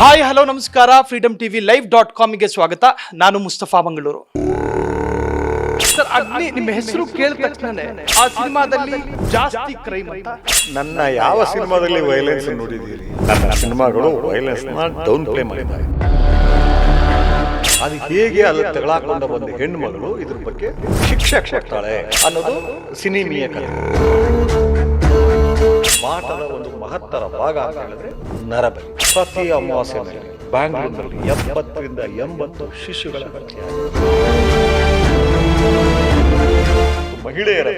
Hi hello ನಮಸ್ಕಾರ. Freedom TV live dot ಕಾಮಿಗೆ ಸ್ವಾಗತ. ನಾನು ಮುಸ್ತಫಾ ಮಂಗಳೂರು. ಸರ್ ಅಗ್ನಿ ನಿಮ್ಮ ಹೆಸರು ಕೇಳಿದ ತಕ್ಷಣನೇ ಆ ಸಿನಿಮಾದಲ್ಲಿ ಜಾಸ್ತಿ ಕ್ರೈಮ್ ಅಂತ. ನನ್ನ ಯಾವ ಸಿನಿಮಾದಲ್ಲಿ ವೈಲೆನ್ಸ್ ನೋಡಿದ್ದೀರಿ? ನನ್ನ ಸಿನಿಮಾಗಳು ವೈಲೆನ್ಸ್ ಡೌನ್ ಪ್ಲೇ ಮಾಡಿದ್ದಾರೆ. ಅದು ಹೇಗೆ ಅಲ್ಲಿ ತಗಳಾಕೊಂಡ ಒಂದು ಹೆಣ್ಣುಮಗಳು ಇದ್ರ ಬಗ್ಗೆ ಶಿಕ್ಷೆ ಕೊಡ್ತಾಳೆ ಅನ್ನೋದು ಸಿನಿಮೀಯ ಕಥೆ. ಮಾಟದ ಒಂದು ಮಹತ್ತರ ಭಾಗ ಅಂತ ಹೇಳಿದ್ರೆ ನರಬಲಿ. ಪ್ರತಿ ಅಮಾವಾಸ್ಯ ಬ್ಯಾಂಗ್ಳೂರಿನಲ್ಲಿ ಎಪ್ಪತ್ತರಿಂದ ಎಂಬತ್ತು ಶಿಶುಗಳ ಹತ್ಯೆ ಮಹಿಳೆಯರ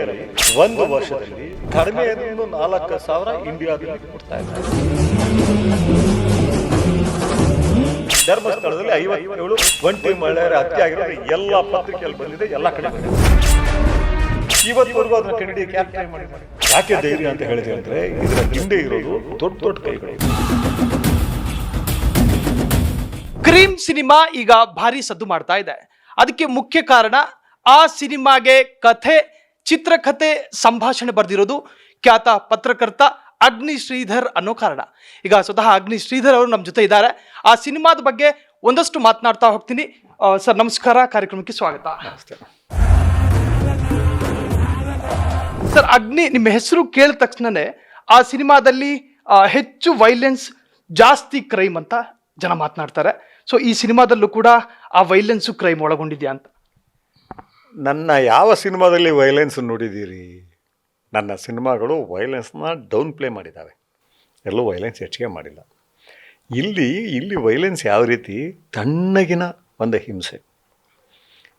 ಒಂದು ವರ್ಷದಲ್ಲಿ ಕಡಿಮೆ ನಾಲ್ಕು ಸಾವಿರ ಇಂಡಿಯಾದಲ್ಲಿ ಕೊಡ್ತಾ ಇದ್ದಾರೆ. ಧರ್ಮಸ್ಥಳದಲ್ಲಿ ಐವತ್ತೇಳು ಒಂಟಿ ಮಹಿಳೆಯರ ಹತ್ಯೆ ಆಗಿರೋದು ಎಲ್ಲ ಪತ್ರಿಕೆಯಲ್ಲಿ ಬಂದಿದೆ, ಎಲ್ಲ ಕಡೆ ಬಂದಿದೆ. ಇವತ್ತವರೆಗೂ ಅದನ್ನ ಕಂಡಿಡಿಯಕ್ಕೆ ಮಾಡಿದ್ದಾರೆ? ಯಾಕೆ ಧೈರ್ಯ ಅಂತ ಹೇಳಿದೆ ಅಂದ್ರೆ ಇದರ ಹಿಂದೆ ಇರೋದು ದೊಡ್ಡ ದೊಡ್ಡ ಕೈಗಳು. ಕ್ರೀಮ್ ಸಿನಿಮಾ ಈಗ ಭಾರಿ ಸದ್ದು ಮಾಡ್ತಾ ಇದೆ. ಅದಕ್ಕೆ ಮುಖ್ಯ ಕಾರಣ ಆ ಸಿನಿಮಾಗೆ ಕಥೆ ಚಿತ್ರಕಥೆ ಸಂಭಾಷಣೆ ಬರೆದಿರೋದು ಖ್ಯಾತ ಪತ್ರಕರ್ತ ಅಗ್ನಿ ಶ್ರೀಧರ್ ಅನ್ನೋ ಕಾರಣ. ಈಗ ಸ್ವತಃ ಅಗ್ನಿ ಶ್ರೀಧರ್ ಅವರು ನಮ್ಮ ಜೊತೆ ಇದ್ದಾರೆ. ಆ ಸಿನಿಮಾದ ಬಗ್ಗೆ ಒಂದಷ್ಟು ಮಾತನಾಡ್ತಾ ಹೋಗ್ತೀನಿ. ಸರ್ ನಮಸ್ಕಾರ. ಕಾರ್ಯಕ್ರಮಕ್ಕೆ ಸ್ವಾಗತ. ಸರ್, ಅಗ್ನಿ ನಿಮ್ಮ ಹೆಸರು ಕೇಳಿದ ತಕ್ಷಣನೇ ಆ ಸಿನಿಮಾದಲ್ಲಿ ಹೆಚ್ಚು ವೈಲೆನ್ಸ್ ಜಾಸ್ತಿ ಕ್ರೈಮ್ ಅಂತ ಜನ ಮಾತನಾಡ್ತಾರೆ. ಸೊ ಈ ಸಿನಿಮಾದಲ್ಲೂ ಕೂಡ ಆ ವೈಲೆನ್ಸು ಕ್ರೈಮ್ ಒಳಗೊಂಡಿದೆಯಾ ಅಂತ? ನನ್ನ ಯಾವ ಸಿನಿಮಾದಲ್ಲಿ ವೈಲೆನ್ಸ್ ನೋಡಿದ್ದೀರಿ? ನನ್ನ ಸಿನಿಮಾಗಳು ವೈಲೆನ್ಸ್ನ ಡೌನ್ ಪ್ಲೇ ಮಾಡಿದ್ದಾವೆ. ಎಲ್ಲೂ ವೈಲೆನ್ಸ್ ಹೆಚ್ಚಿಗೆ ಮಾಡಿಲ್ಲ. ಇಲ್ಲಿ ಇಲ್ಲಿ ವೈಲೆನ್ಸ್ ಯಾವ ರೀತಿ? ತಣ್ಣಗಿನ ಒಂದು ಹಿಂಸೆ.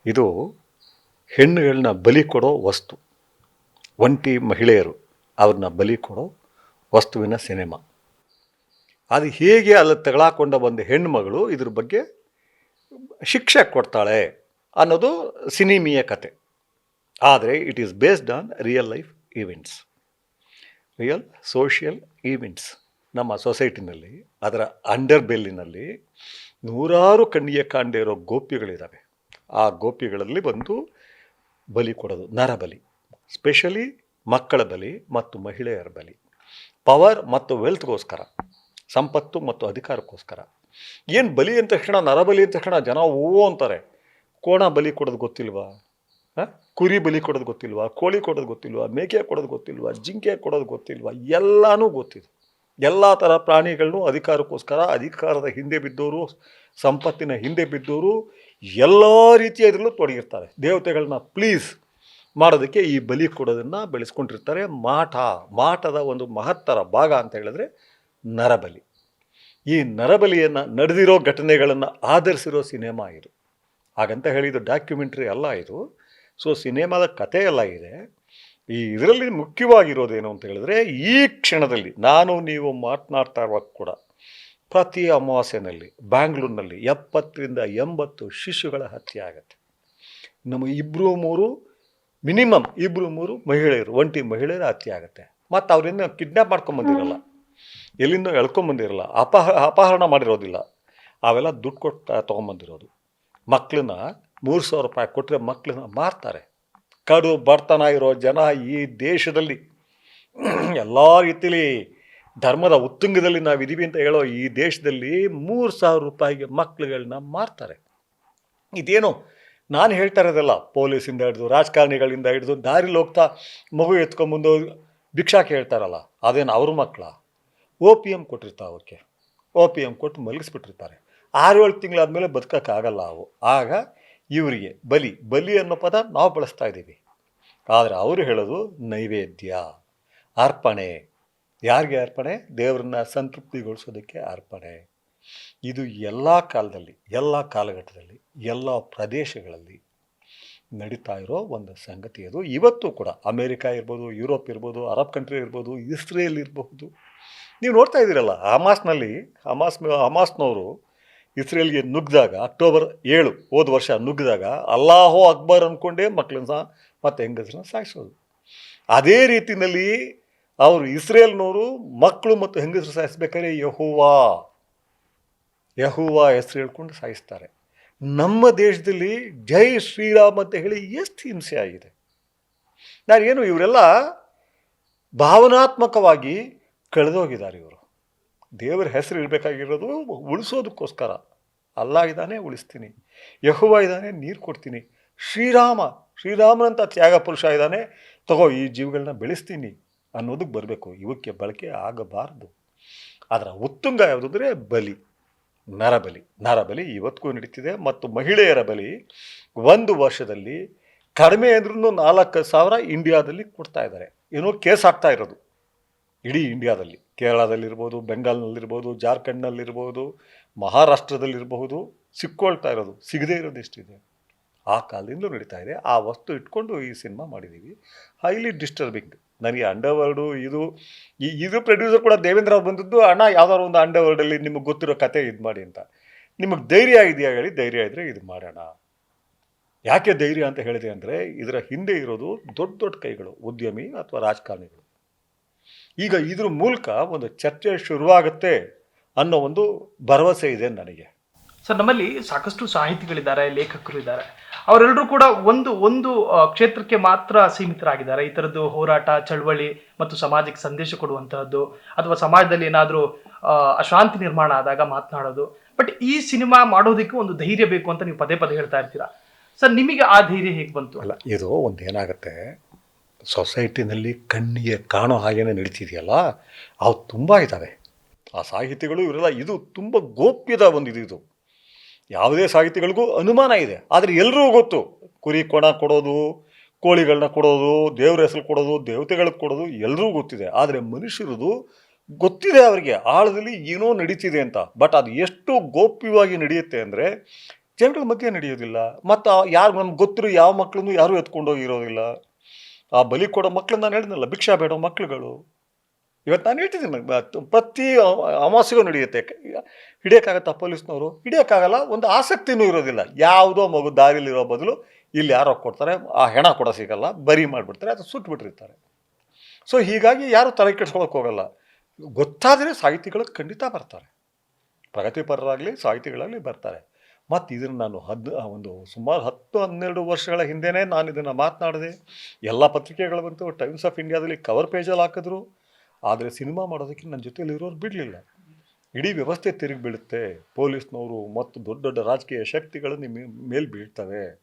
ಇದು ಹೆಣ್ಣುಗಳನ್ನ ಬಲಿ ಕೊಡೋ ವಸ್ತು. ಒಂಟಿ ಮಹಿಳೆಯರು ಅವ್ರನ್ನ ಬಲಿ ಕೊಡೋ ವಸ್ತುವಿನ ಸಿನಿಮಾ. ಅದು ಹೇಗೆ ಅಲ್ಲಿ ತಗಳಾಕೊಂಡ ಒಂದು ಹೆಣ್ಮಗಳು ಇದ್ರ ಬಗ್ಗೆ ಶಿಕ್ಷೆ ಕೊಡ್ತಾಳೆ ಅನ್ನೋದು ಸಿನಿಮೀಯ ಕತೆ. ಆದರೆ it is based on real life events real social events ನಮ್ಮ ಸೊಸೈಟಿನಲ್ಲಿ, ಅದರ ಅಂಡರ್ ಬೆಲ್ಲಿನಲ್ಲಿ ನೂರಾರು ಕಣ್ಣಿಗೆ ಕಾಣದೇ ಇರೋ ಗೋಪ್ಯಗಳಿದ್ದಾವೆ ಆ ಗೋಪಿಗಳಲ್ಲಿ ಬಂದು ಬಲಿ ಕೊಡೋದು, ನರಬಲಿ. ಸ್ಪೆಷಲಿ ಮಕ್ಕಳ ಬಲಿ ಮತ್ತು ಮಹಿಳೆಯರ ಬಲಿ. ಪವರ್ ಮತ್ತು ವೆಲ್ತ್ಗೋಸ್ಕರ ಸಂಪತ್ತು ಮತ್ತು ಅಧಿಕಾರಕ್ಕೋಸ್ಕರ. ಏನು ಬಲಿ ಅಂತ ತಕ್ಷಣ ನರಬಲಿ ಅಂತ ತಕ್ಷಣ ಜನ ಓ ಅಂತಾರೆ. ಕೋಣ ಬಲಿ ಕೊಡೋದು ಗೊತ್ತಿಲ್ವಾ? ಕುರಿ ಬಲಿ ಕೊಡೋದು ಗೊತ್ತಿಲ್ವಾ? ಕೋಳಿ ಕೊಡೋದು ಗೊತ್ತಿಲ್ವಾ? ಮೇಕೆ ಕೊಡೋದು ಗೊತ್ತಿಲ್ವಾ? ಜಿಂಕೆ ಕೊಡೋದು ಗೊತ್ತಿಲ್ವಾ? ಎಲ್ಲನೂ ಗೊತ್ತಿದೆ. ಎಲ್ಲ ಥರ ಪ್ರಾಣಿಗಳನ್ನು ಅಧಿಕಾರಕ್ಕೋಸ್ಕರ, ಅಧಿಕಾರದ ಹಿಂದೆ ಬಿದ್ದವರು ಸಂಪತ್ತಿನ ಹಿಂದೆ ಬಿದ್ದವರು ಎಲ್ಲ ರೀತಿಯ ಇದರಲ್ಲೂ ತೊಡಗಿರ್ತಾರೆ. ದೇವತೆಗಳನ್ನ ಪ್ಲೀಸ್ ಮಾಡೋದಕ್ಕೆ ಈ ಬಲಿ ಕೊಡೋದನ್ನು ಬೆಳೆಸ್ಕೊಂಡಿರ್ತಾರೆ. ಮಾಟ ಮಾಟದ ಒಂದು ಮಹತ್ತರ ಭಾಗ ಅಂತ ಹೇಳಿದ್ರೆ ನರಬಲಿ. ಈ ನರಬಲಿಯನ್ನು ನಡೆದಿರೋ ಘಟನೆಗಳನ್ನು ಆಧರಿಸಿರೋ ಸಿನಿಮಾ ಇದು. ಹಾಗಂತ ಹೇಳಿದ್ದು ಡಾಕ್ಯುಮೆಂಟ್ರಿ ಅಲ್ಲ ಇದು. ಸೊ, ಸಿನಿಮಾದ ಕಥೆ ಎಲ್ಲ ಇದೆ. ಈ ಇದರಲ್ಲಿ ಮುಖ್ಯವಾಗಿರೋದೇನು ಅಂತ ಹೇಳಿದ್ರೆ ಈ ಕ್ಷಣದಲ್ಲಿ ನಾನು ನೀವು ಮಾತನಾಡ್ತಾ ಇರುವಾಗ ಕೂಡ ಪ್ರತಿ ಅಮಾವಾಸ್ಯೆನಲ್ಲಿ ಬ್ಯಾಂಗ್ಳೂರಿನಲ್ಲಿ ಎಪ್ಪತ್ತರಿಂದ ಎಂಬತ್ತು ಶಿಶುಗಳ ಹತ್ಯೆ ಆಗುತ್ತೆ. ನಮ್ಮ ಇಬ್ಬರು ಮೂರು ಮಿನಿಮಮ್ ಇಬ್ಬರು ಮೂರು ಮಹಿಳೆಯರು ಒಂಟಿ ಮಹಿಳೆಯರ ಹತ್ಯೆ ಆಗುತ್ತೆ. ಮತ್ತು ಅವರಿಂದ ಕಿಡ್ನ್ಯಾಪ್ ಮಾಡ್ಕೊಂಬಂದಿರಲ್ಲ ಎಲ್ಲಿಂದ ಎಳ್ಕೊಂಬಂದಿರಲ್ಲ ಅಪಹ, ಅಪಹರಣ ಮಾಡಿರೋದಿಲ್ಲ. ಅವೆಲ್ಲ ದುಡ್ಡು ಕೊಟ್ಟು ತೊಗೊಂಬಂದಿರೋದು ಮಕ್ಕಳನ್ನ ಮೂರು ಸಾವಿರ ರೂಪಾಯಿ ಕೊಟ್ಟರೆ ಮಕ್ಕಳನ್ನ ಮಾರ್ತಾರೆ. ಕಡು ಬಡತನ ಇರೋ ಜನ ಈ ದೇಶದಲ್ಲಿ ಎಲ್ಲ ರೀತಿಲಿ ಧರ್ಮದ ಉತ್ತುಂಗದಲ್ಲಿ ನಾವು ಇದೀವಿ ಅಂತ ಹೇಳೋ ಈ ದೇಶದಲ್ಲಿ ಮೂರು ಸಾವಿರ ರೂಪಾಯಿಗೆ ಮಕ್ಕಳುಗಳನ್ನ ಮಾರ್ತಾರೆ. ಇದೇನು ನಾನು ಹೇಳ್ತಾ ಇರೋದಲ್ಲ, ಪೊಲೀಸಿಂದ ಹಿಡಿದು ರಾಜಕಾರಣಿಗಳಿಂದ ಹಿಡಿದು ದಾರಿಲಿ ಹೋಗ್ತಾ ಮಗು ಎತ್ಕೊಂಬಂದು ಭಿಕ್ಷಾ ಕೇಳ್ತಾರಲ್ಲ, ಅದೇನು ಅವ್ರ ಮಕ್ಕಳ ಒ ಪಿ ಎಂ ಕೊಟ್ಟಿರ್ತಾವೆ ಅವಕ್ಕೆ ಒ ಪಿ ಎಂ ಕೊಟ್ಟು ಮಲಗಿಸ್ಬಿಟ್ಟಿರ್ತಾರೆ. ಆರು ಏಳು ತಿಂಗಳಾದಮೇಲೆ ಬದುಕೋಕ್ಕಾಗಲ್ಲ ಅವು. ಆಗ ಇವರಿಗೆ ಬಲಿ ಬಲಿ ಅನ್ನೋ ಪದ ನಾವು ಬಳಸ್ತಾ ಇದ್ದೀವಿ. ಆದರೆ ಅವರು ಹೇಳೋದು ನೈವೇದ್ಯ, ಅರ್ಪಣೆ. ಯಾರಿಗೆ ಅರ್ಪಣೆ? ದೇವರನ್ನ ಸಂತೃಪ್ತಿಗೊಳಿಸೋದಕ್ಕೆ ಅರ್ಪಣೆ. ಇದು ಎಲ್ಲ ಕಾಲದಲ್ಲಿ, ಎಲ್ಲ ಕಾಲಘಟ್ಟದಲ್ಲಿ, ಎಲ್ಲ ಪ್ರದೇಶಗಳಲ್ಲಿ ನಡೀತಾ ಇರೋ ಒಂದು ಸಂಗತಿ ಅದು. ಇವತ್ತು ಕೂಡ ಅಮೇರಿಕಾ ಇರ್ಬೋದು, ಯುರೋಪ್ ಇರ್ಬೋದು, ಅರಬ್ ಕಂಟ್ರಿ ಇರ್ಬೋದು, ಇಸ್ರೇಲ್ ಇರಬಹುದು. ನೀವು ನೋಡ್ತಾ ಇದ್ದೀರಲ್ಲ, ಹಮಾಸ್ನಲ್ಲಿ, ಹಮಾಸ್, ಹಮಾಸ್ನವರು ಇಸ್ರೇಲ್ಗೆ ನುಗ್ಗಿದಾಗ ಅಕ್ಟೋಬರ್ ಏಳು ಹೋದ ವರ್ಷ ನುಗ್ಗಿದಾಗ ಅಲ್ಲಾಹೋ ಅಕ್ಬರ್ ಅಂದ್ಕೊಂಡೇ ಮಕ್ಕಳನ್ನ ಮತ್ತು ಹೆಂಗಸರನ್ನ ಸಾಯಿಸೋದು. ಅದೇ ರೀತಿಯಲ್ಲಿ ಅವರು ಇಸ್ರೇಲ್ನವರು ಮಕ್ಕಳು ಮತ್ತು ಹೆಂಗಸರು ಸಾಯಿಸ್ಬೇಕಾದ್ರೆ ಯಹುವಾ ಯಹುವಾ ಹೆಸರು ಹೇಳ್ಕೊಂಡು ಸಾಯಿಸ್ತಾರೆ. ನಮ್ಮ ದೇಶದಲ್ಲಿ ಜೈ ಶ್ರೀರಾಮ್ ಅಂತ ಹೇಳಿ ಎಷ್ಟು ಹಿಂಸೆ ಆಗಿದೆ. ನಾನೇನು ಇವರೆಲ್ಲ ಭಾವನಾತ್ಮಕವಾಗಿ ಕಳೆದೋಗಿದ್ದಾರೆ ಇವರು. ದೇವರ ಹೆಸರು ಇರಬೇಕಾಗಿರೋದು ಉಳಿಸೋದಕ್ಕೋಸ್ಕರ. ಅಲ್ಲ ಇದ್ದಾನೆ, ಉಳಿಸ್ತೀನಿ. ಯಹುವ ಇದ್ದಾನೆ, ನೀರು ಕೊಡ್ತೀನಿ. ಶ್ರೀರಾಮ, ಶ್ರೀರಾಮನಂತ ತ್ಯಾಗ ಪುರುಷ ಇದ್ದಾನೆ. ತಗೋ, ಈ ಜೀವಗಳನ್ನ ಬೆಳೆಸ್ತೀನಿ ಅನ್ನೋದಕ್ಕೆ ಬರಬೇಕು. ಇವಕ್ಕೆ ಬಳಕೆ ಆಗಬಾರ್ದು. ಅದರ ಉತ್ತುಂಗ ಯಾವುದು ಬಲಿ. ನರಬಲಿ. ನರಬಲಿ ಇವತ್ತಿಗೂ ನಡೀತಿದೆ ಮತ್ತು ಮಹಿಳೆಯರ ಬಲಿ ಒಂದು ವರ್ಷದಲ್ಲಿ ಕಡಿಮೆ ಅಂದ್ರೂ ನಾಲ್ಕು ಸಾವಿರ ಇಂಡಿಯಾದಲ್ಲಿ ಕೊಡ್ತಾ ಇದ್ದಾರೆ. ಏನೋ ಕೇಸ್ ಆಗ್ತಾ ಇರೋದು. ಇಡೀ ಇಂಡಿಯಾದಲ್ಲಿ. ಕೇರಳದಲ್ಲಿರ್ಬೋದು, ಬೆಂಗಾಲ್ನಲ್ಲಿರ್ಬೋದು, ಜಾರ್ಖಂಡ್ನಲ್ಲಿರ್ಬೋದು, ಮಹಾರಾಷ್ಟ್ರದಲ್ಲಿರಬಹುದು ಸಿಕ್ಕೊಳ್ತಾ ಇರೋದು. ಸಿಗದೇ ಇರೋದು ಎಷ್ಟಿದೆ? ಆ ಕಾಲದಿಂದಲೂ ನಡೀತಾ ಇದೆ. ಆ ವಸ್ತು ಇಟ್ಕೊಂಡು ಈ ಸಿನಿಮಾ ಮಾಡಿದ್ದೀವಿ. ಹೈಲಿ ಡಿಸ್ಟರ್ಬಿಂಗ್ ನನಗೆ ಅಂಡರ್ವರ್ಲ್ಡು ಇದು, ಈ, ಇದು ಪ್ರೊಡ್ಯೂಸರ್ ಕೂಡ ದೇವೇಂದ್ರ ಬಂದದ್ದು, ಅಣ್ಣ ಯಾವ್ದಾದ್ರು ಒಂದು ಅಂಡರ್ ವರ್ಲ್ಡಲ್ಲಿ ನಿಮಗೆ ಗೊತ್ತಿರೋ ಕತೆ ಇದು ಮಾಡಿ ಅಂತ. ನಿಮಗೆ ಧೈರ್ಯ ಇದೆಯಾ ಹೇಳಿ, ಧೈರ್ಯ ಇದ್ದರೆ ಇದು ಮಾಡೋಣ ಯಾಕೆ ಧೈರ್ಯ ಅಂತ ಹೇಳಿದೆ ಅಂದರೆ, ಇದರ ಹಿಂದೆ ಇರೋದು ದೊಡ್ಡ ದೊಡ್ಡ ಕೈಗಳು, ಉದ್ಯಮಿ ಅಥವಾ ರಾಜಕಾರಣಿಗಳು. ಈಗ ಇದ್ರ ಮೂಲಕ ಒಂದು ಚರ್ಚೆ ಶುರುವಾಗುತ್ತೆ ಅನ್ನೋ ಒಂದು ಭರವಸೆ ಇದೆ ನನಗೆ. ಸರ್ ನಮ್ಮಲ್ಲಿ ಸಾಕಷ್ಟು ಸಾಹಿತಿಗಳಿದ್ದಾರೆ, ಲೇಖಕರು ಇದ್ದಾರೆ. ಅವರೆಲ್ಲರೂ ಕೂಡ ಒಂದು ಒಂದು ಕ್ಷೇತ್ರಕ್ಕೆ ಮಾತ್ರ ಸೀಮಿತರಾಗಿದ್ದಾರೆ. ಈ ಥರದ್ದು ಹೋರಾಟ, ಚಳವಳಿ ಮತ್ತು ಸಮಾಜಕ್ಕೆ ಸಂದೇಶ ಕೊಡುವಂತಹದ್ದು ಅಥವಾ ಸಮಾಜದಲ್ಲಿ ಏನಾದರೂ ಅಶಾಂತಿ ನಿರ್ಮಾಣ ಆದಾಗ ಮಾತನಾಡೋದು. ಬಟ್ ಈ ಸಿನಿಮಾ ಮಾಡೋದಕ್ಕೆ ಒಂದು ಧೈರ್ಯ ಬೇಕು ಅಂತ ನೀವು ಪದೇ ಪದೇ ಹೇಳ್ತಾ ಇರ್ತೀರಾ? ಸರ್ ನಿಮಗೆ ಆ ಧೈರ್ಯ ಹೇಗೆ ಬಂತು? ಅಲ್ಲ, ಇದು ಒಂದು ಏನಾಗುತ್ತೆ? ಸೊಸೈಟಿನಲ್ಲಿ ಕಣ್ಣಿಗೆ ಕಾಣೋ ಹಾಗೇನೆ ನಡೀತಿದೆಯಲ್ಲ, ಅವು ತುಂಬ ಇದ್ದಾವೆ ಆ ಸಾಹಿತಿಗಳು ಇವರೆಲ್ಲ ಇದು ತುಂಬ ಗೋಪ್ಯದ ಒಂದು ಇದು ಇದು. ಯಾವುದೇ ಸಾಹಿತಿಗಳಿಗೂ ಅನುಮಾನ ಇದೆ. ಆದರೆ ಎಲ್ರಿಗೂ ಗೊತ್ತು. ಕುರಿ, ಕೊಣ ಕೊಡೋದು ಕೋಳಿಗಳನ್ನ ಕೊಡೋದು, ದೇವ್ರ ಹೆಸರು ಕೊಡೋದು ದೇವತೆಗಳಿಗೆ ಕೊಡೋದು ಎಲ್ರಿಗೂ ಗೊತ್ತಿದೆ. ಆದರೆ ಮನುಷ್ಯರದು ಗೊತ್ತಿದೆ ಅವರಿಗೆ. ಆಳದಲ್ಲಿ ಏನೋ ನಡೀತಿದೆ ಅಂತ. ಬಟ್ ಅದು ಎಷ್ಟು ಗೋಪ್ಯವಾಗಿ ನಡೆಯುತ್ತೆ ಅಂದರೆ ಜನಗಳ ಮಧ್ಯೆ ನಡೆಯೋದಿಲ್ಲ. ಮತ್ತು ಯಾರು ನಮ್ಗೆ ಗೊತ್ತಿರೋ ಯಾವ ಮಕ್ಕಳನ್ನು ಯಾರೂ ಎತ್ಕೊಂಡೋಗಿರೋದಿಲ್ಲ. ಆ ಬಲಿ ಕೊಡೋ ಮಕ್ಕಳನ್ನ ನಾನು ಹೇಳಿದ್ನಲ್ಲ, ಭಿಕ್ಷಾ ಬೇಡೋ ಮಕ್ಕಳುಗಳು ಇವತ್ತು ನಾನು ಹೇಳ್ತಿದ್ದೀನಿ ನನಗೆ ಪ್ರತಿ ಅಮಾಸೆಗೂ ನಡೆಯುತ್ತೆ. ಹಿಡಿಯೋಕ್ಕಾಗತ್ತಾ ಪೊಲೀಸ್ನವರು? ಹಿಡಿಯೋಕ್ಕಾಗಲ್ಲ, ಒಂದು ಆಸಕ್ತಿನೂ ಇರೋದಿಲ್ಲ. ಯಾವುದೋ ಮಗು ದಾರಿಲಿರೋ ಬದಲು ಇಲ್ಲಿ ಯಾರೋ ಕೊಡ್ತಾರೆ, ಆ ಹೆಣ ಕೂಡ ಸಿಗಲ್ಲ, ಬರಿ ಮಾಡಿಬಿಡ್ತಾರೆ ಅದು ಸುಟ್ಬಿಟ್ಟಿರ್ತಾರೆ. ಸೊ ಹೀಗಾಗಿ ಯಾರು ತಲೆ ಕೆಡ್ಸ್ಕೊಳಕ್ಕೆ ಹೋಗಲ್ಲ. ಗೊತ್ತಾದರೆ ಸಾಹಿತಿಗಳು ಖಂಡಿತ ಬರ್ತಾರೆ. ಪ್ರಗತಿಪರರಾಗಲಿ, ಸಾಹಿತಿಗಳಾಗಲಿ ಬರ್ತಾರೆ. ಮತ್ತು ಇದನ್ನು ನಾನು ಹದ್ ಒಂದು ಸುಮಾರು ಹತ್ತು, ಹನ್ನೆರಡು ವರ್ಷಗಳ ಹಿಂದೆಯೇ ನಾನು ಇದನ್ನು ಮಾತನಾಡಿದೆ. ಎಲ್ಲ ಪತ್ರಿಕೆಗಳು ಬಂತು ಟೈಮ್ಸ್ ಆಫ್ ಇಂಡಿಯಾದಲ್ಲಿ ಕವರ್ ಪೇಜಲ್ಲಿ ಹಾಕಿದ್ರು. ಆದರೆ ಸಿನಿಮಾ ಮಾಡೋದಕ್ಕೆ ನನ್ನ ಜೊತೆಲಿ ಇರೋರು ಬಿಡಲಿಲ್ಲ. ಇಡೀ ವ್ಯವಸ್ಥೆ ತಿರುಗಿ ಬೀಳುತ್ತೆ. ಪೊಲೀಸ್ನವರು ಮತ್ತು ದೊಡ್ಡ ದೊಡ್ಡ ರಾಜಕೀಯ ಶಕ್ತಿಗಳು ನಿಮ್ಮ ಮೇಲೆ ಬೀಳ್ತವೆ.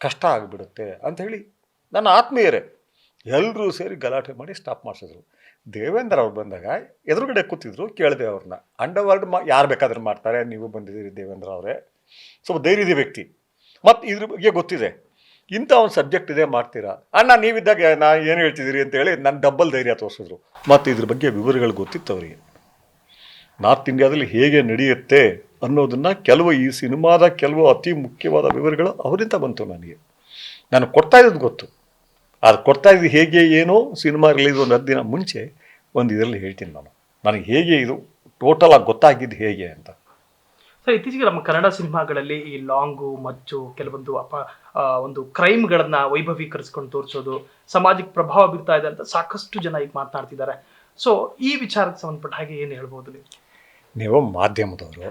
ಕಷ್ಟ ಆಗಿಬಿಡುತ್ತೆ ಅಂತ ಹೇಳಿ ನನ್ನ ಆತ್ಮೀಯರೇ ಎಲ್ಲರೂ ಸೇರಿ ಗಲಾಟೆ ಮಾಡಿ ಸ್ಟಾಪ್ ಮಾಡಿಸಿದ್ರು. ದೇವೇಂದ್ರ ಅವ್ರು ಬಂದಾಗ ಎದುರುಗಡೆ ಕೂತಿದ್ರು ಕೇಳಿದೆ ಅವ್ರನ್ನ ಅಂಡರ್ವರ್ಲ್ಡ್ ಮಾ ಯಾರು ಬೇಕಾದ್ರೂ ಮಾಡ್ತಾರೆ, ನೀವು ಬಂದಿದ್ದೀರಿ ದೇವೇಂದ್ರ ಅವರೇ. ಸ್ವಲ್ಪ ಧೈರ್ಯದ ವ್ಯಕ್ತಿ. ಮತ್ತು ಇದ್ರ ಬಗ್ಗೆ ಗೊತ್ತಿದೆ. ಇಂಥ ಒಂದು ಸಬ್ಜೆಕ್ಟ್ ಇದೆ ಮಾಡ್ತೀರಾ? ಅಣ್ಣ, ನೀವಿದ್ದಾಗ ನಾ ಏನು ಹೇಳ್ತಿದ್ದೀರಿ ಅಂತೇಳಿ ನನ್ನ ಡಬ್ಬಲ್ ಧೈರ್ಯ ತೋರಿಸಿದ್ರು. ಮತ್ತು ಇದ್ರ ಬಗ್ಗೆ ವಿವರಗಳು ಗೊತ್ತಿತ್ತು ಅವರಿಗೆ ನಾರ್ತ್ ಇಂಡಿಯಾದಲ್ಲಿ ಹೇಗೆ ನಡೆಯುತ್ತೆ ಅನ್ನೋದನ್ನು ಕೆಲವು ಈ ಸಿನಿಮಾದ ಕೆಲವು ಅತಿ ಮುಖ್ಯವಾದ ವಿವರಗಳು ಅವರಿಂದ ಬಂತು ನನಗೆ. ನಾನು ಕೊಡ್ತಾ ಇದ್ದದ್ದು ಗೊತ್ತು. ಅದು ಕೊಡ್ತಾ ಇದ್ದು ಹೇಗೆ ಏನೋ ಸಿನಿಮಾ ರಿಲೀಸ್ ಒಂದು ಹತ್ತು ದಿನ ಮುಂಚೆ ಒಂದು ಇದರಲ್ಲಿ ಹೇಳ್ತೀನಿ ನಾನು. ನನಗೆ ಹೇಗೆ ಇದು ಟೋಟಲ್ ಆಗಿ ಗೊತ್ತಾಗಿದ್ದು ಹೇಗೆ ಅಂತ. ಸರ್ ಇತ್ತೀಚೆಗೆ ನಮ್ಮ ಕನ್ನಡ ಸಿನಿಮಾಗಳಲ್ಲಿ ಈ ಲಾಂಗು, ಮಚ್ಚು, ಕೆಲವೊಂದು ಅಪ ಒಂದು ಕ್ರೈಮ್ಗಳನ್ನ ವೈಭವೀಕರಿಸ್ಕೊಂಡು ತೋರಿಸೋದು ಸಮಾಜಕ್ಕೆ ಪ್ರಭಾವ ಬೀರ್ತಾ ಇದೆ ಅಂತ ಸಾಕಷ್ಟು ಜನ ಈಗ ಮಾತನಾಡ್ತಿದ್ದಾರೆ. ಸೊ ಈ ವಿಚಾರಕ್ಕೆ ಸಂಬಂಧಪಟ್ಟ ಹಾಗೆ ಏನು ಹೇಳ್ಬೋದು ನೀವು? ನೀವು ಮಾಧ್ಯಮದವರು,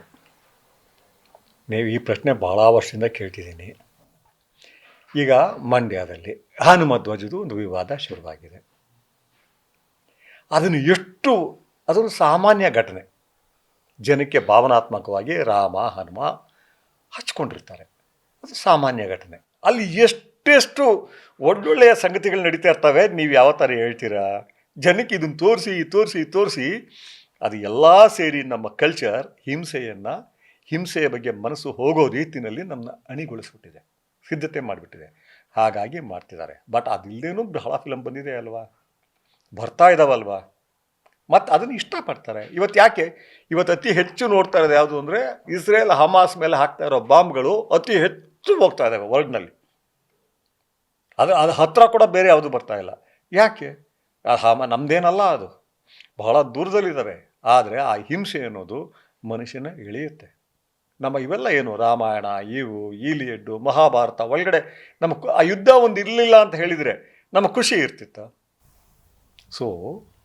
ನೀವು ಈ ಪ್ರಶ್ನೆ ಭಾಳ ವರ್ಷದಿಂದ ಕೇಳ್ತಿದ್ದೀನಿ. ಈಗ ಮಂಡ್ಯದಲ್ಲಿ ಹನುಮ ಒಂದು ವಿವಾದ ಶುರುವಾಗಿದೆ. ಅದನ್ನು ಎಷ್ಟು, ಅದೊಂದು ಸಾಮಾನ್ಯ ಘಟನೆ. ಜನಕ್ಕೆ ಭಾವನಾತ್ಮಕವಾಗಿ ರಾಮ, ಹನುಮ ಹಚ್ಕೊಂಡಿರ್ತಾರೆ. ಅದು ಸಾಮಾನ್ಯ ಘಟನೆ. ಅಲ್ಲಿ ಎಷ್ಟೆಷ್ಟು ಒಳ್ಳೊಳ್ಳೆಯ ಸಂಗತಿಗಳು ನಡೀತಾ ಇರ್ತವೆ, ನೀವು ಯಾವ ಥರ ಹೇಳ್ತೀರಾ? ಜನಕ್ಕೆ ಇದನ್ನು ತೋರಿಸಿ ತೋರಿಸಿ ತೋರಿಸಿ, ಅದು ಎಲ್ಲ ಸೇರಿ ನಮ್ಮ ಕಲ್ಚರ್ ಹಿಂಸೆಯನ್ನು, ಹಿಂಸೆಯ ಬಗ್ಗೆ ಮನಸ್ಸು ಹೋಗೋ ರೀತಿಯಲ್ಲಿ ನಮ್ಮನ್ನ ಅಣಿಗೊಳಿಸ್ಬಿಟ್ಟಿದೆ. ಸಿದ್ಧತೆ ಮಾಡಿಬಿಟ್ಟಿದೆ. ಹಾಗಾಗಿ ಮಾಡ್ತಿದ್ದಾರೆ. ಬಟ್ ಅದಿಲ್ಲದೇನೂ ಬಹಳ ಫಿಲಮ್ ಬಂದಿದೆ ಅಲ್ವಾ? ಬರ್ತಾ ಇದ್ದಾವಲ್ವಾ ಮತ್ತು ಅದನ್ನು ಇಷ್ಟಪಡ್ತಾರೆ. ಇವತ್ತು ಯಾಕೆ? ಇವತ್ತು ಅತಿ ಹೆಚ್ಚು ನೋಡ್ತಾ ಇರೋದು ಯಾವುದು ಅಂದರೆ ಇಸ್ರೇಲ್ ಹಮಾಸ್ ಮೇಲೆ ಹಾಕ್ತಾ ಇರೋ ಬಾಂಬ್ಗಳು ಅತಿ ಹೆಚ್ಚು ಹೋಗ್ತಾ ಇದ್ದಾವೆ ವರ್ಲ್ಡ್ನಲ್ಲಿ. ಅದು ಅದು ಹತ್ರ ಕೂಡ ಬೇರೆ ಯಾವುದು ಬರ್ತಾ ಇಲ್ಲ. ಯಾಕೆ? ಆ ಹಮ ನಮ್ಮದೇನಲ್ಲ ಅದು. ಬಹಳ ದೂರದಲ್ಲಿದ್ದಾರೆ ಆದರೆ ಆ ಹಿಂಸೆ ಅನ್ನೋದು ಮನುಷ್ಯನ ಇಳಿಯುತ್ತೆ ನಮ್ಮ ಇವೆಲ್ಲ ಏನು? ರಾಮಾಯಣ, ಇವು, ಈಲಿಯಡ್ಡು, ಮಹಾಭಾರತ ಒಳಗಡೆ ನಮ್ಮ ಆ ಯುದ್ಧ ಒಂದು ಇರಲಿಲ್ಲ ಅಂತ ಹೇಳಿದರೆ ನಮ್ಮ ಖುಷಿ ಇರ್ತಿತ್ತ? ಸೊ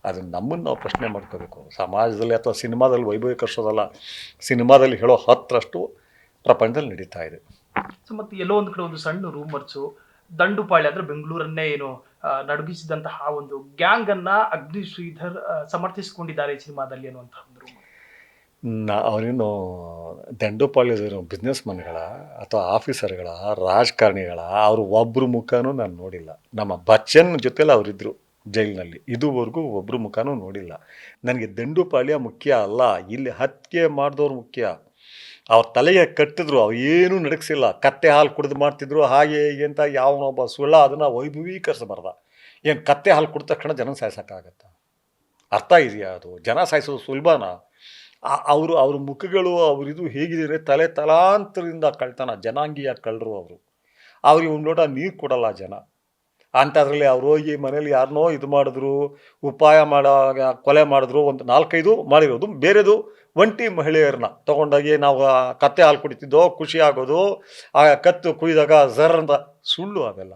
ಅದನ್ನು ನಮ್ಮನ್ನು ನಾವು ಪ್ರಶ್ನೆ ಮಾಡ್ಕೋಬೇಕು. ಸಮಾಜದಲ್ಲಿ ಅಥವಾ ಸಿನಿಮಾದಲ್ಲಿ ವೈಭವೀಕರಿಸೋದಲ್ಲ ಸಿನಿಮಾದಲ್ಲಿ ಹೇಳೋ ಹತ್ತರಷ್ಟು ಪ್ರಪಂಚದಲ್ಲಿ ನಡೀತಾ ಇದೆ. ಸೊ ಮತ್ತೆ ಎಲ್ಲೋ ಒಂದು ಕಡೆ ಒಂದು ಸಣ್ಣ ರೂಮರ್ಸು ದಂಡುಪಾಳ್ಯ ಅಂದರೆ ಬೆಂಗಳೂರನ್ನೇ ಏನು ನಡುಗಿಸಿದಂತಹ ಒಂದು ಗ್ಯಾಂಗನ್ನು ಅಗ್ನಿ ಶ್ರೀಧರ್ ಸಮರ್ಥಿಸಿಕೊಂಡಿದ್ದಾರೆ ಈ ಸಿನಿಮಾದಲ್ಲಿ ಅನ್ನುವಂಥ ಒಂದು ನಾ ಅವರೇನು ದಂಡೋಪಾಳ್ಯದವರು ಬಿಸ್ನೆಸ್ ಮನ್ಗಳ ಅಥವಾ ಆಫೀಸರ್ಗಳ ರಾಜಕಾರಣಿಗಳ ಅವರು ಒಬ್ಬರು ಮುಖನೂ ನಾನು ನೋಡಿಲ್ಲ. ನಮ್ಮ ಬಚ್ಚನ್ ಜೊತೆಲಿ ಅವರಿದ್ದರು ಜೈಲಿನಲ್ಲಿ. ಇದುವರೆಗೂ ಒಬ್ಬರು ಮುಖನೂ ನೋಡಿಲ್ಲ. ನನಗೆ ದಂಡುಪಾಳ್ಯ ಮುಖ್ಯ ಅಲ್ಲ. ಇಲ್ಲಿ ಹತ್ಯೆ ಮಾಡಿದವ್ರು ಮುಖ್ಯ. ಅವ್ರ ತಲೆಗೆ ಕಟ್ಟಿದ್ರು, ಅವ್ರು ಏನೂ ನಡಗಿಸಿಲ್ಲ. ಕತ್ತೆ ಹಾಲು ಕುಡಿದು ಮಾಡ್ತಿದ್ರು, ಹಾಗೆ ಹೀಗೆ ಅಂತ ಯಾವನೊಬ್ಬ ಸುಳ್ಳ ಅದನ್ನು ವೈಭವೀಕರಿಸಬಾರ್ದ. ಏನು ಕತ್ತೆ ಹಾಲು ಕುಡಿದ ತಕ್ಷಣ ಜನ ಸಾಯಿಸೋಕ್ಕಾಗತ್ತಾ? ಅರ್ಥ ಇದೆಯಾ ಅದು? ಜನ ಸಾಯಿಸೋದು ಸುಲಭನಾ? ಅವರು, ಅವ್ರ ಮುಖಗಳು ಅವರಿದು ಹೇಗಿದೆ ತಲೆ ತಲಾಂತರದಿಂದ ಕಳ್ತಾನ, ಜನಾಂಗೀಯ ಕಳ್ಳರು ಅವರು. ಅವ್ರಿಗೆ ಒಂದು ಲೋಟ ನೀರು ಕೊಡಲ್ಲ ಜನ. ಅಂಥದ್ರಲ್ಲಿ ಅವ್ರು ಹೋಗಿ ಮನೇಲಿ ಯಾರನ್ನೋ ಇದು ಮಾಡಿದ್ರು, ಉಪಾಯ ಮಾಡಾಗ ಕೊಲೆ ಮಾಡಿದ್ರು ಒಂದು ನಾಲ್ಕೈದು ಮಾಡಿರೋದು. ಬೇರೆದು ಒಂಟಿ ಮಹಿಳೆಯರನ್ನ ತೊಗೊಂಡೋಗಿ ನಾವು ಕತ್ತೆ ಹಾಲು ಕುಡಿತಿದ್ದೋ, ಖುಷಿ ಆಗೋದು, ಆ ಕತ್ತು ಕುಯ್ದಾಗ ಜರ್ ಅಂತ ಸುಳ್ಳು ಅವೆಲ್ಲ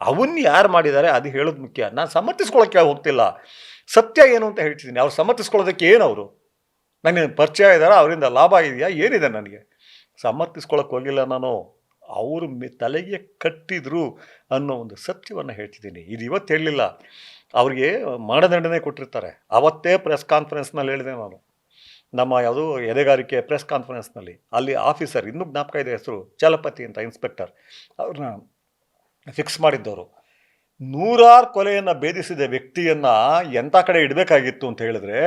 ಅವನ್ನ ಯಾರು ಮಾಡಿದ್ದಾರೆ ಅದು ಹೇಳೋದು ಮುಖ್ಯ. ನಾನು ಸಮರ್ಥಿಸ್ಕೊಳ್ಳೋಕ್ಕೆ ಹೋಗ್ತಿಲ್ಲ. ಸತ್ಯ ಏನು ಅಂತ ಹೇಳ್ತಿದ್ದೀನಿ. ಅವ್ರು ಸಮರ್ಥಿಸ್ಕೊಳ್ಳೋದಕ್ಕೆ ಏನು ಅವರು? ನನಗೆ ಪರಿಚಯ ಇದ್ದಾರೆ? ಅವರಿಂದ ಲಾಭ ಇದೆಯಾ? ಏನಿದೆ ನನಗೆ? ಸಮರ್ಥಿಸ್ಕೊಳ್ಳೋಕೆ ಹೋಗಿಲ್ಲ ನಾನು. ಅವರು ತಲೆಗೆ ಕಟ್ಟಿದ್ರು ಅನ್ನೋ ಒಂದು ಸತ್ಯವನ್ನು ಹೇಳ್ತಿದ್ದೀನಿ. ಇದು ಇವತ್ತು ಹೇಳಲಿಲ್ಲ. ಅವರಿಗೆ ಮರಣದಂಡನೆ ಕೊಟ್ಟಿರ್ತಾರೆ. ಅವತ್ತೇ ಪ್ರೆಸ್ ಕಾನ್ಫರೆನ್ಸ್ನಲ್ಲಿ ಹೇಳಿದೆ ನಾನು. ನಮ್ಮ ಯಾವುದು ಎದೆಗಾರಿಕೆ ಪ್ರೆಸ್ ಕಾನ್ಫರೆನ್ಸ್ನಲ್ಲಿ. ಅಲ್ಲಿ ಆಫೀಸರ್, ಇನ್ನೂ ಜ್ಞಾಪಕ ಇದೆ ಹೆಸರು, ಚಲಪತಿ ಅಂತ ಇನ್ಸ್ಪೆಕ್ಟರ್. ಅವ್ರನ್ನ ಫಿಕ್ಸ್ ಮಾಡಿದ್ದವರು. ನೂರಾರು ಕೊಲೆಯನ್ನು ಭೇದಿಸಿದ ವ್ಯಕ್ತಿಯನ್ನು ಎಂಥ ಕಡೆ ಇಡಬೇಕಾಗಿತ್ತು ಅಂತ ಹೇಳಿದ್ರೆ,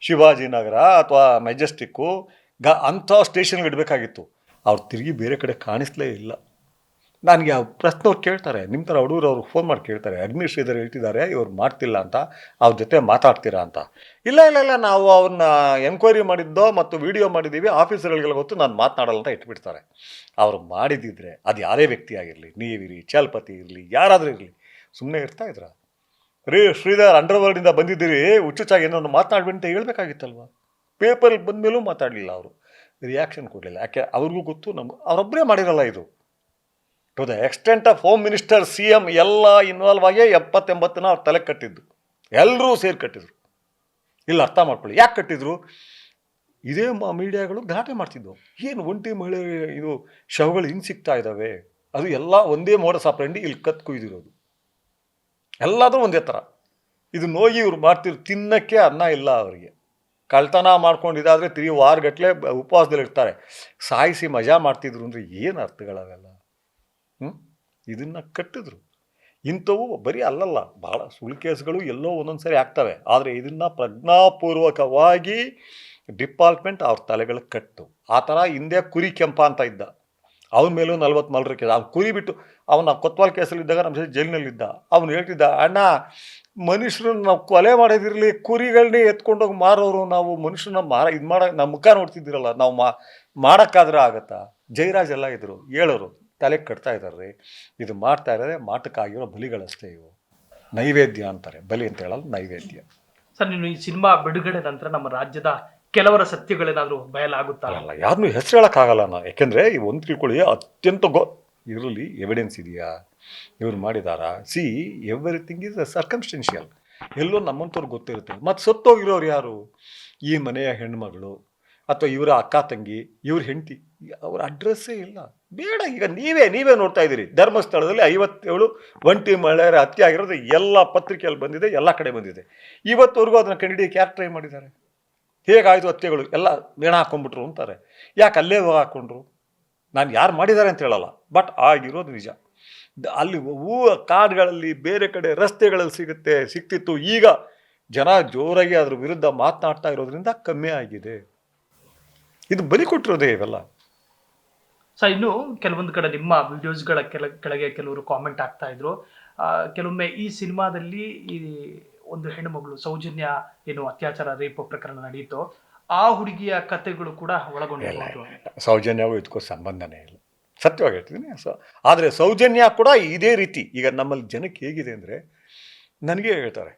ಶಿವಾಜಿನಗರ ಅಥವಾ ಮೆಜೆಸ್ಟಿಕ್ಕು, ಗ, ಅಂಥ ಸ್ಟೇಷನ್ಗೆ ಇಡಬೇಕಾಗಿತ್ತು. ಅವ್ರು ತಿರುಗಿ ಬೇರೆ ಕಡೆ ಕಾಣಿಸ್ಲೇ ಇಲ್ಲ. ನನಗೆ ಆ ಪ್ರಶ್ನೆ ಅವ್ರು ಕೇಳ್ತಾರೆ ನಿಮ್ಮ ಥರ ಹುಡುಗರು ಅವ್ರು ಫೋನ್ ಮಾಡಿ ಕೇಳ್ತಾರೆ ಶ್ರೀಧರ್ ಹೇಳ್ತಿದ್ದಾರೆ, ಇವ್ರು ಮಾಡ್ತಿಲ್ಲ ಅಂತ, ಅವ್ರ ಜೊತೆ ಮಾತಾಡ್ತೀರಾ ಅಂತ. ಇಲ್ಲ ಇಲ್ಲ ಇಲ್ಲ, ನಾವು ಅವ್ರನ್ನ ಎನ್ಕ್ವೈರಿ ಮಾಡಿದ್ದೋ ಮತ್ತು ವಿಡಿಯೋ ಮಾಡಿದ್ದೀವಿ ಆಫೀಸರ್ಗಳಿಗೆಲ್ಲ ಗೊತ್ತು ನಾನು ಮಾತನಾಡಲ್ಲ ಅಂತ ಇಟ್ಬಿಡ್ತಾರೆ. ಅವ್ರು ಮಾಡಿದ್ದಿದ್ರೆ ಅದು ಯಾರೇ ವ್ಯಕ್ತಿ ಆಗಿರಲಿ, ನೀವಿರಿ, ಚಾಲ್ಪತಿ ಇರಲಿ, ಯಾರಾದರೂ ಇರಲಿ ಸುಮ್ಮನೆ ಇರ್ತಾ ಇದ್ರ? ರೀ, ಶ್ರೀಧರ್ ಅಂಡರ್ವರ್ಲ್ಡಿಂದ ಬಂದಿದ್ದೀರಿ, ಹುಚ್ಚುಚ್ಚಾಗಿ ಏನೋ ಮಾತನಾಡ್ಬಿಟ್ಟು ಹೇಳ್ಬೇಕಾಗಿತ್ತಲ್ವ? ಬಂದ ಬಂದಮೇಲೂ ಮಾತಾಡಲಿಲ್ಲ ಅವರು. ರಿಯಾಕ್ಷನ್ ಕೊಡಲಿಲ್ಲ. ಯಾಕೆ ಅವ್ರಿಗೂ ಗೊತ್ತು ನಮ್ಮ ಅವರೊಬ್ಬರೇ ಮಾಡಿರಲ್ಲ ಇದು. To the extent of home minister C M ಎಲ್ಲ ಇನ್ವಾಲ್ವ್ ಆಗಿ ಎಪ್ಪತ್ತೆಂಬತ್ತನ ಅವ್ರು ತಲೆ ಕಟ್ಟಿದ್ದು. ಎಲ್ಲರೂ ಸೇರಿ ಕಟ್ಟಿದ್ರು. ಇಲ್ಲ, ಅರ್ಥ ಮಾಡ್ಕೊಳ್ಳಿ. ಯಾಕೆ ಕಟ್ಟಿದ್ರು? ಇದೇ ಮೀಡಿಯಾಗಳು ಗಲಾಟೆ ಮಾಡ್ತಿದ್ವು ಏನು ಒಂಟಿ ಮಹಿಳೆ, ಇದು, ಶವಗಳು ಹಿಂಗೆ ಸಿಗ್ತಾ ಇದ್ದಾವೆ ಅದು ಎಲ್ಲ ಒಂದೇ ಮೋಡ ಸಾಪ್ರಂಡಿ ಇಲ್ಲಿ ಕತ್ ಕುಯ್ದಿರೋದು. ಎಲ್ಲಾದರೂ ಒಂದೇ ಥರ ಇದು ನೋಗಿ ಇವ್ರು ಮಾಡ್ತಿರೋ ತಿನ್ನಕ್ಕೆ ಅನ್ನ ಇಲ್ಲ ಅವರಿಗೆ. ಕಳ್ತನ ಮಾಡ್ಕೊಂಡಿದ್ದಾದ್ರೆ ತಿರುಗಿ ವಾರಗಟ್ಟಲೆ ಉಪವಾಸದಲ್ಲಿ ಇರ್ತಾರೆ. ಸಾಯಿಸಿ ಮಜಾ ಮಾಡ್ತಿದ್ರು ಅಂದರೆ ಏನು ಅರ್ಥಗಳವೆಲ್ಲ? ಹ್ಞೂ ಇದನ್ನು ಕಟ್ಟಿದ್ರು. ಇಂಥವು ಬರೀ ಅಲ್ಲಲ್ಲ ಭಾಳ ಸುಳ್ಳು ಕೇಸ್ಗಳು ಎಲ್ಲೋ ಒಂದೊಂದು ಸರಿ ಆಗ್ತವೆ. ಆದರೆ ಇದನ್ನು ಪ್ರಜ್ಞಾಪೂರ್ವಕವಾಗಿ ಡಿಪಾರ್ಟ್ಮೆಂಟ್ ಅವ್ರ ತಲೆಗಳು ಕಟ್ಟು. ಆ ಥರ ಹಿಂದೆ ಕುರಿ ಕೆಂಪ ಅಂತ ಇದ್ದ. ಅವನ ಮೇಲೂ ನಲ್ವತ್ತು ಮಲ್ರ ಕೇಸ್ ಅವ್ನು ಕುರಿ ಬಿಟ್ಟು, ಅವನ ಕೊತ್ವಾಲ್ ಕೇಸಲ್ಲಿದ್ದಾಗ ನಮ್ಮ ಜೊತೆ ಜೈಲಿನಲ್ಲಿದ್ದ. ಅವನು ಹೇಳ್ತಿದ್ದ, ಅಣ್ಣ ಮನುಷ್ಯರನ್ನ ನಾವು ಕೊಲೆ ಮಾಡೋದಿರಲಿ ಕುರಿಗಳನ್ನೇ ಎತ್ಕೊಂಡೋಗಿ ಮಾರೋರು ನಾವು ಮನುಷ್ಯನ ಮಾರ ಇದು ಮಾಡ ನಮ್ಮ ಮುಖ ನೋಡ್ತಿದ್ದೀರಲ್ಲ ನಾವು ಮಾ ಮಾಡೋಕ್ಕಾದ್ರೆ ಆಗತ್ತಾ? ಜಯರಾಜ್ ಎಲ್ಲ ಇದ್ರು ಹೇಳೋರು ತಲೆ ಕಟ್ತಾ ಇದ್ದಾರೆ ಇದು ಮಾಡ್ತಾ ಇರೋದೇ ಮಾಟಕ್ಕಾಗಿರೋ ಬಲಿಗಳಷ್ಟೇ ಇವು. ನೈವೇದ್ಯ ಅಂತಾರೆ ಬಲಿ ಅಂತ ಹೇಳಲ್ಲ ನೈವೇದ್ಯ. ಸರ್ ನೀನು ಈ ಸಿನಿಮಾ ಬಿಡುಗಡೆ ನಂತರ ನಮ್ಮ ರಾಜ್ಯದ ಕೆಲವರ ಸತ್ಯಗಳೇನಾದರೂ ಬಯಲಾಗುತ್ತಾ? ಅಲ್ಲ ಯಾರನ್ನೂ ಹೆಸರು ಹೇಳೋಕ್ಕಾಗಲ್ಲ ನಾನು ಯಾಕೆಂದರೆ ಈ ಒಂದು ತಿಳ್ಕೊಳ್ಳಿ ಅತ್ಯಂತ ಗೊ ಇರಲಿ ಎವಿಡೆನ್ಸ್ ಇದೆಯಾ? ಇವ್ರು ಮಾಡಿದಾರಾ. ಸಿ ಎವ್ರಿಥಿಂಗ್ ಇಸ್ ಸರ್ಕಮ್ಸ್ಟೆನ್ಷಿಯಲ್ ಎಲ್ಲೋ ನಮ್ಮಂಥವ್ರು ಗೊತ್ತಿರುತ್ತೆ. ಮತ್ತು ಸತ್ತೋಗಿರೋರು ಯಾರು? ಈ ಮನೆಯ ಹೆಣ್ಮಗಳು ಅಥವಾ ಇವರ ಅಕ್ಕ ತಂಗಿ, ಇವ್ರ ಹೆಂಡತಿ, ಅವ್ರ ಅಡ್ರೆಸ್ಸೇ ಇಲ್ಲ. ಬೇಡ, ಈಗ ನೀವೇ ನೀವೇ ನೋಡ್ತಾ ಇದ್ದೀರಿ. ಧರ್ಮಸ್ಥಳದಲ್ಲಿ ಐವತ್ತೇಳು ಒಂಟಿ ಮಹಿಳೆಯರ ಹತ್ಯೆ ಆಗಿರೋದು ಎಲ್ಲ ಪತ್ರಿಕೆಯಲ್ಲಿ ಬಂದಿದೆ, ಎಲ್ಲ ಕಡೆ ಬಂದಿದೆ. ಇವತ್ತವರೆಗೂ ಅದನ್ನು ಕಂಡಿಡಿಯಕ್ಕೆ ಯಾರು ಟ್ರೈ ಮಾಡಿದ್ದಾರೆ? ಹೇಗಾಯಿತು ಹತ್ಯೆಗಳು? ಎಲ್ಲ ನೇಣ ಹಾಕೊಂಡ್ಬಿಟ್ರು ಅಂತಾರೆ. ಯಾಕೆ ಅಲ್ಲೇ ಹೋಗಿ ಹಾಕ್ಕೊಂಡ್ರು ನಾನು ಯಾರು ಮಾಡಿದ್ದಾರೆ ಅಂತ ಹೇಳಲ್ಲ. ಬಟ್ ಆಗಿರೋದು ನಿಜ. ಅಲ್ಲಿ ಹೂ ಕಾಡುಗಳಲ್ಲಿ ಬೇರೆ ಕಡೆ ರಸ್ತೆಗಳಲ್ಲಿ ಸಿಗುತ್ತೆ ಸಿಗ್ತಿತ್ತು ಈಗ ಜನ ಜೋರಾಗಿ ಅದ್ರ ವಿರುದ್ಧ ಮಾತನಾಡ್ತಾ ಇರೋದ್ರಿಂದ ಕಮ್ಮಿ ಆಗಿದೆ. ಇದು ಬಲಿ ಕೊಟ್ಟಿರೋದೇ ಇವೆಲ್ಲ. ಸರ್ ಇನ್ನು ಕೆಲವೊಂದು ಕಡೆ ನಿಮ್ಮ ವಿಡಿಯೋಸ್ಗಳ ಕೆಲ ಕೆಳಗೆ ಕೆಲವರು ಕಾಮೆಂಟ್ ಆಗ್ತಾ ಇದ್ರು. ಕೆಲವೊಮ್ಮೆ ಈ ಸಿನಿಮಾದಲ್ಲಿ ಈ ಒಂದು ಹೆಣ್ಣುಮಗಳು ಸೌಜನ್ಯ ಏನು ಅತ್ಯಾಚಾರ ರೇಪ್ ಪ್ರಕರಣ ನಡೆಯಿತು ಆ ಹುಡುಗಿಯ ಕಥೆಗಳು ಕೂಡ ಒಳಗೊಂಡಿಲ್ಲ ಸೌಜನ್ಯಗೂ ಇದಕ್ಕೂ ಸಂಬಂಧನೇ ಇಲ್ಲ. ಸತ್ಯವಾಗಿ ಹೇಳ್ತಿದ್ದೀನಿ ಸೊ ಆದರೆ ಸೌಜನ್ಯ ಕೂಡ ಇದೇ ರೀತಿ. ಈಗ ನಮ್ಮಲ್ಲಿ ಜನಕ್ಕೆ ಹೇಗಿದೆ ಅಂದರೆ ನನಗೆ ಹೇಳ್ತಾರೆ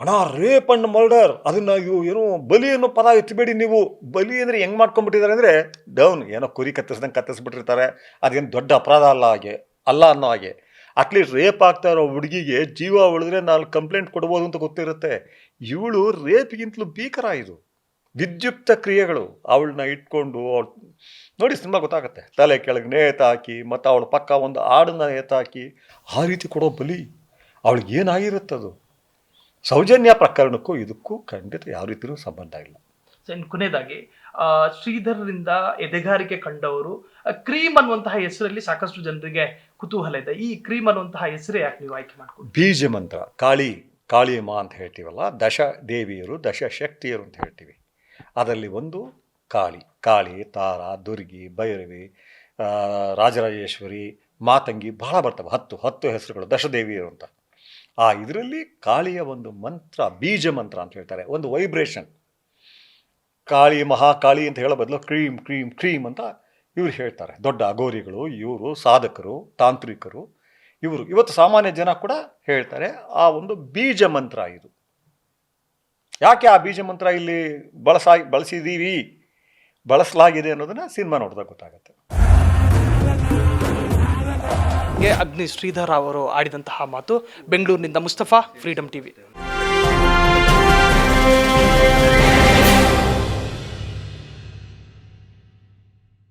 ಹಣ ರೇಪ್ ಅಂಡ್ ಮರ್ಡರ್ ಅದನ್ನು ಇವು ಏನೋ ಬಲಿ ಅನ್ನೋ ಪದ ಎತ್ತಬೇಡಿ ನೀವು. ಬಲಿ ಅಂದರೆ ಹೆಂಗೆ ಮಾಡ್ಕೊಂಡ್ಬಿಟ್ಟಿದ್ದಾರೆ ಅಂದರೆ ಡೌನ್ ಏನೋ ಕುರಿ ಕತ್ತರಿಸ್ದಂಗೆ ಕತ್ತರಿಸ್ಬಿಟ್ಟಿರ್ತಾರೆ. ಅದೇನು ದೊಡ್ಡ ಅಪರಾಧ ಅಲ್ಲ ಹಾಗೆ, ಅಲ್ಲ ಅನ್ನೋ ಹಾಗೆ. ಅಟ್ಲೀಸ್ಟ್ ರೇಪ್ ಆಗ್ತಾ ಇರೋ ಹುಡುಗಿಗೆ ಜೀವ ಉಳಿದ್ರೆ ನಾನು ಕಂಪ್ಲೇಂಟ್ ಕೊಡ್ಬೋದು ಅಂತ ಗೊತ್ತಿರುತ್ತೆ. ಇವಳು ರೇಪ್ಗಿಂತಲೂ ಭೀಕರ ಇದು. ವಿದ್ಯುಕ್ತ ಕ್ರಿಯೆಗಳು ಅವಳನ್ನ ಇಟ್ಕೊಂಡು ಅವಳು ನೋಡಿ ಸಿನಿಮಾ ಗೊತ್ತಾಗುತ್ತೆ. ತಲೆ ಕೆಳಗೆ ನೇತಾಕಿ ಮತ್ತು ಅವಳ ಪಕ್ಕ ಒಂದು ಹಾಡನ್ನ ನೇತಾಕಿ ಆ ರೀತಿ ಕೊಡೋ ಬಲಿ. ಅವಳಿಗೆ ಏನಾಗಿರುತ್ತದು ಸೌಜನ್ಯ ಪ್ರಕರಣಕ್ಕೂ ಇದಕ್ಕೂ ಖಂಡಿತ ಯಾವ ರೀತಿಯೂ ಸಂಬಂಧ ಇಲ್ಲ. ಕೊನೆಯದಾಗಿ ಶ್ರೀಧರರಿಂದ ಎದೆಗಾರಿಕೆ ಕಂಡವರು ಕ್ರೀಮ್ ಅನ್ನುವಂತಹ ಹೆಸರಲ್ಲಿ ಸಾಕಷ್ಟು ಜನರಿಗೆ ಕುತೂಹಲ ಇದೆ. ಈ ಕ್ರೀಮ್ ಅನ್ನುವಂತಹ ಹೆಸರೇ ಯಾಕೆ ನೀವು ಆಯ್ಕೆ ಮಾಡ್ಕೊಂಡು ಬೀಜ ಮಂತ್ರ ಕಾಳಿ ಕಾಳಿಯಮ್ಮ ಅಂತ ಹೇಳ್ತೀವಲ್ಲ ದಶ ದೇವಿಯರು ದಶ ಶಕ್ತಿಯರು ಅಂತ ಹೇಳ್ತೀವಿ. ಅದರಲ್ಲಿ ಒಂದು ಕಾಳಿ. ಕಾಳಿ, ತಾರ, ದುರ್ಗಿ, ಭೈರವಿ ರಾಜರಾಜೇಶ್ವರಿ, ಮಾತಂಗಿ ಬಹಳ ಬರ್ತವೆ. ಹತ್ತು ಹತ್ತು ಹೆಸರುಗಳು ದಶದೇವಿಯರು ಅಂತ. ಆ ಇದರಲ್ಲಿ ಕಾಳಿಯ ಒಂದು ಮಂತ್ರ, ಬೀಜ ಮಂತ್ರ ಅಂತ ಹೇಳ್ತಾರೆ. ಒಂದು ವೈಬ್ರೇಷನ್. ಕಾಳಿ ಮಹಾಕಾಳಿ ಅಂತ ಹೇಳೋ ಬದಲು ಕ್ರೀಮ್ ಕ್ರೀಮ್ ಕ್ರೀಮ್ ಅಂತ ಇವರು ಹೇಳ್ತಾರೆ. ದೊಡ್ಡ ಅಗೋರಿಗಳು ಇವರು, ಸಾಧಕರು, ತಾಂತ್ರಿಕರು, ಇವರು. ಇವತ್ತು ಸಾಮಾನ್ಯ ಜನ ಕೂಡ ಹೇಳ್ತಾರೆ, ಆ ಒಂದು ಬೀಜ ಮಂತ್ರ ಇದು. ಯಾಕೆ ಆ ಬೀಜ ಮಂತ್ರ ಇಲ್ಲಿ ಬಳಸ ಬಳಸಿದ್ದೀವಿ ಬಳಸಲಾಗಿದೆ ಅನ್ನೋದನ್ನ ಸಿನಿಮಾ ನೋಡಿದಾಗ ಗೊತ್ತಾಗುತ್ತೆ. ಅಗ್ನಿ ಶ್ರೀಧರ್ ಅವರು ಆಡಿದಂತಹ ಮಾತು ಬೆಂಗಳೂರಿನಿಂದ ಮುಸ್ತಫಾ ಫ್ರೀಡಮ್ ಟಿವಿ